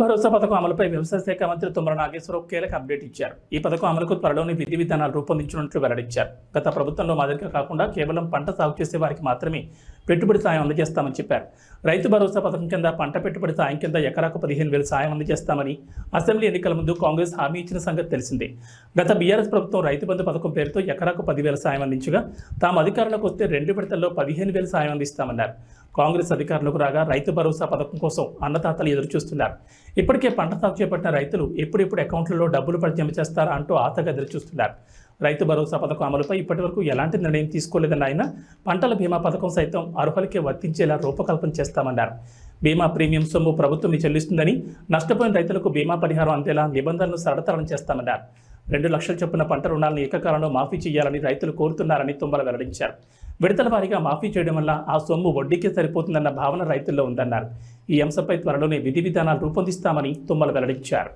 భరోసా పథకం అమలుపై వ్యవసాయ శాఖ మంత్రి తుమ్మర నాగేశ్వరరావు కీలక అప్డేట్ ఇచ్చారు. ఈ పథకం అమలుకు త్వరలోని విధి విధానాలు రూపొందించినట్లు వెల్లడించారు. గత ప్రభుత్వంలో మాదిరిగా కాకుండా కేవలం పంట సాగు చేసే వారికి మాత్రమే పెట్టుబడి సాయం అందజేస్తామని చెప్పారు. రైతు భరోసా పథకం కింద పంట పెట్టుబడి సాయం కింద ఎకరాకు పదిహేను వేల సాయం అందజేస్తామని అసెంబ్లీ ఎన్నికల ముందు కాంగ్రెస్ హామీ ఇచ్చిన సంగతి తెలిసిందే. గత బీఆర్ఎస్ ప్రభుత్వం రైతు బంధు పథకం పేరుతో ఎకరాకు పదివేల సాయం అందించగా తాము అధికారంలోకి వస్తే రెండు విడతల్లో పదిహేను వేలు సాయం అందిస్తామన్నారు. కాంగ్రెస్ అధికారంలోకి రాగా రైతు భరోసా పథకం కోసం అన్నదాతలు ఎదురు చూస్తున్నారు ఇప్పటికే పంట సాగు చేపట్టిన రైతులు ఎప్పుడెప్పుడు అకౌంట్లలో డబ్బులు జమ చేస్తారా అంటూ ఆతగా ఎదురు చూస్తున్నారు రైతు భరోసా పథకం అమలుపై ఇప్పటివరకు ఎలాంటి నిర్ణయం తీసుకోలేదన్న ఆయన పంటల బీమా పథకం సైతం అర్హులకే వర్తించేలా రూపకల్పన చేస్తామన్నారు. బీమా ప్రీమియం సొమ్ము ప్రభుత్వం చెల్లిస్తుందని నష్టపోయిన రైతులకు బీమా పరిహారం అందేలా నిబంధనలు సరళతరం చేస్తామన్నారు. రెండు లక్షల చొప్పున పంట రుణాలను ఏకకాలంలో మాఫీ చేయాలని రైతులు కోరుతున్నారని తుమ్మల వెల్లడించారు. విడతల వారీగా మాఫీ చేయడం వల్ల ఆ సొమ్ము వడ్డీకే సరిపోతుందన్న భావన రైతుల్లో ఉందన్నారు. ఈ అంశంపై త్వరలోనే విధి విధానాలు రూపొందిస్తామని తుమ్మల వెల్లడించారు.